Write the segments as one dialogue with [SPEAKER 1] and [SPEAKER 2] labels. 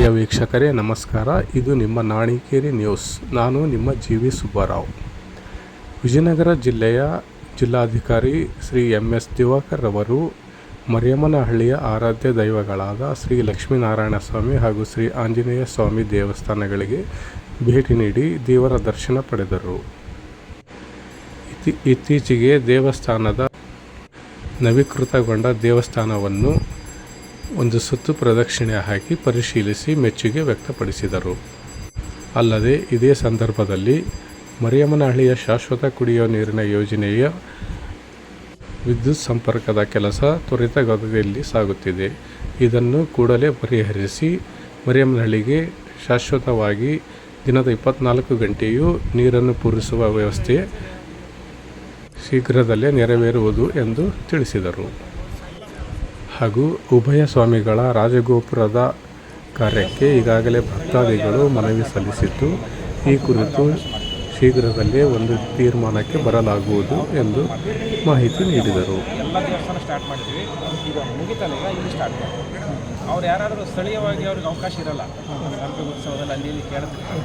[SPEAKER 1] ಪ್ರಿಯ ವೀಕ್ಷಕರೇ, ನಮಸ್ಕಾರ. ಇದು ನಿಮ್ಮ ನಾಣಿಕೇರಿ ನ್ಯೂಸ್. ನಾನು ನಿಮ್ಮ ಜಿ ವಿ ಸುಬ್ಬರಾವ್. ವಿಜಯನಗರ ಜಿಲ್ಲೆಯ ಜಿಲ್ಲಾಧಿಕಾರಿ ಶ್ರೀ ಎಂ. ಎಸ್. ದಿವಾಕರ್ ಅವರು ಮರಿಯಮ್ಮನಹಳ್ಳಿಯ ಆರಾಧ್ಯ ದೈವಗಳಾದ ಶ್ರೀ ಲಕ್ಷ್ಮೀನಾರಾಯಣ ಸ್ವಾಮಿ ಹಾಗೂ ಶ್ರೀ ಆಂಜನೇಯ ಸ್ವಾಮಿ ದೇವಸ್ಥಾನಗಳಿಗೆ ಭೇಟಿ ನೀಡಿ ದೇವರ ದರ್ಶನ ಪಡೆದರು. ಇತ್ತೀ ಇತ್ತೀಚೆಗೆ ದೇವಸ್ಥಾನದ ನವೀಕೃತಗೊಂಡ ದೇವಸ್ಥಾನವನ್ನು ಒಂದು ಸುತ್ತು ಪ್ರದಕ್ಷಿಣೆ ಹಾಕಿ ಪರಿಶೀಲಿಸಿ ಮೆಚ್ಚುಗೆ ವ್ಯಕ್ತಪಡಿಸಿದರು. ಅಲ್ಲದೆ ಇದೇ ಸಂದರ್ಭದಲ್ಲಿ ಮರಿಯಮ್ಮನಹಳ್ಳಿಯ ಶಾಶ್ವತ ಕುಡಿಯುವ ನೀರಿನ ಯೋಜನೆಯ ವಿದ್ಯುತ್ ಸಂಪರ್ಕದ ಕೆಲಸ ತ್ವರಿತಗತಿಯಲ್ಲಿ ಸಾಗುತ್ತಿದೆ. ಇದನ್ನು ಕೂಡಲೇ ಪರಿಹರಿಸಿ ಮರಿಯಮ್ಮನಹಳ್ಳಿಗೆ ಶಾಶ್ವತವಾಗಿ ದಿನದ ಇಪ್ಪತ್ನಾಲ್ಕು ಗಂಟೆಯೂ ನೀರನ್ನು ಪೂರೈಸುವ ವ್ಯವಸ್ಥೆ ಶೀಘ್ರದಲ್ಲೇ ನೆರವೇರುವುದು ಎಂದು ತಿಳಿಸಿದರು. ಹಾಗೂ ಉಭಯ ಸ್ವಾಮಿಗಳ ರಾಜಗೋಪುರದ ಕಾರ್ಯಕ್ಕೆ ಈಗಾಗಲೇ ಭಕ್ತಾದಿಗಳು ಮನವಿ ಸಲ್ಲಿಸಿದ್ದು, ಈ ಕುರಿತು ಶೀಘ್ರದಲ್ಲೇ ಒಂದು ತೀರ್ಮಾನಕ್ಕೆ ಬರಲಾಗುವುದು ಎಂದು ಮಾಹಿತಿ ನೀಡಿದರು.
[SPEAKER 2] ಸ್ಟಾರ್ಟ್ ಅವ್ರು ಯಾರಾದರೂ ಸ್ಥಳೀಯವಾಗಿ ಅವ್ರಿಗೆ ಅವಕಾಶ ಇರಲ್ಲ. ಹಂಪಿ ಉತ್ಸವದಲ್ಲಿ ಅಲ್ಲಿ ಇಲ್ಲಿ ಕೇಳ್ತಾರೆ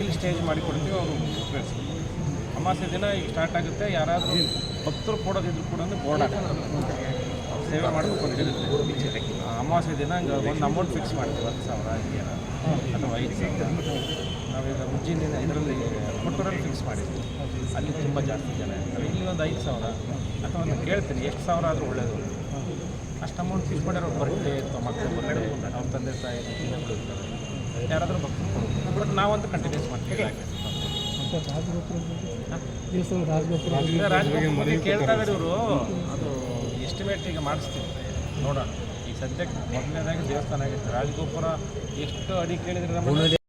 [SPEAKER 2] ಇಲ್ಲಿ ಸ್ಟೇಜ್ ಮಾಡಿ ಕೊಡ್ತೀವಿ, ಅವರು ಉಪಯೋಗಿಸ್ತಾರೆ. ದಿನ ಈಗ ಸ್ಟಾರ್ಟ್ ಆಗುತ್ತೆ. ಯಾರಾದರೂ ಭಕ್ತರು ಕೊಡೋದಿದ್ರು ಕೂಡ ಬೋರ್ಡ್ ಸೇವೆ ಮಾಡಬೇಕು ಅಂತ ಇರುತ್ತೆ ಅಮಾವಾಸ್ಯ ದಿನ ಹಂಗೆ ಒಂದು ಅಮೌಂಟ್ ಫಿಕ್ಸ್ ಮಾಡ್ತೀವಿ ಹತ್ತು ಸಾವಿರ ಏನಾದ್ರು ಅಥವಾ ಐದು ಸಾವಿರ. ನಾವೀಗ ಉಜ್ಜಿನ ಇದರಲ್ಲಿ ಕೊಟ್ಟರೆ ಫಿಕ್ಸ್ ಮಾಡಿದ್ವಿ. ಅಲ್ಲಿ ತುಂಬ ಜಾಸ್ತಿ ಜನ ಇರ್ತಾರೆ. ಇಲ್ಲಿ ಒಂದು ಐದು ಸಾವಿರ ಅಥವಾ ನಾನು ಕೇಳ್ತೀನಿ ಎಷ್ಟು ಸಾವಿರ ಆದರೂ ಒಳ್ಳೆಯದು ಅಷ್ಟು ಅಮೌಂಟ್ ಫಿಕ್ಸ್ ಮಾಡಿರೋ ಬರ್ತೇ ಅಥವಾ ಮಕ್ಕಳು ಬರ್ಡೇ ಅವ್ರ ತಂದೆ ತಾಯಿ ಯಾರಾದರೂ ಭಕ್ತರು ಬಟ್ ನಾವಂತೂ ಕಂಟಿನ್ಯೂಸ್ ಮಾಡ್ತೀವಿ.
[SPEAKER 3] ರಾಜ್ಗೋಪುರ
[SPEAKER 2] ರಾಜ್ಗೋಪುರ ಕೇಳ್ತಾ ಇವರು ಎಸ್ಟಿಮೇಟ್ ಈಗ ಮಾಡಿಸ್ತೀವಿ. ನೋಡೋಣ. ಈ ಸದ್ಯಕ್ಕೆ ಮೊದಲನೇದಾಗಿ ದೇವಸ್ಥಾನ ಆಗಿತ್ತು. ರಾಜಗೋಪುರ ಎಷ್ಟು ಅಡಿ ಕೇಳಿದ್ರೆ ನಮ್ಮ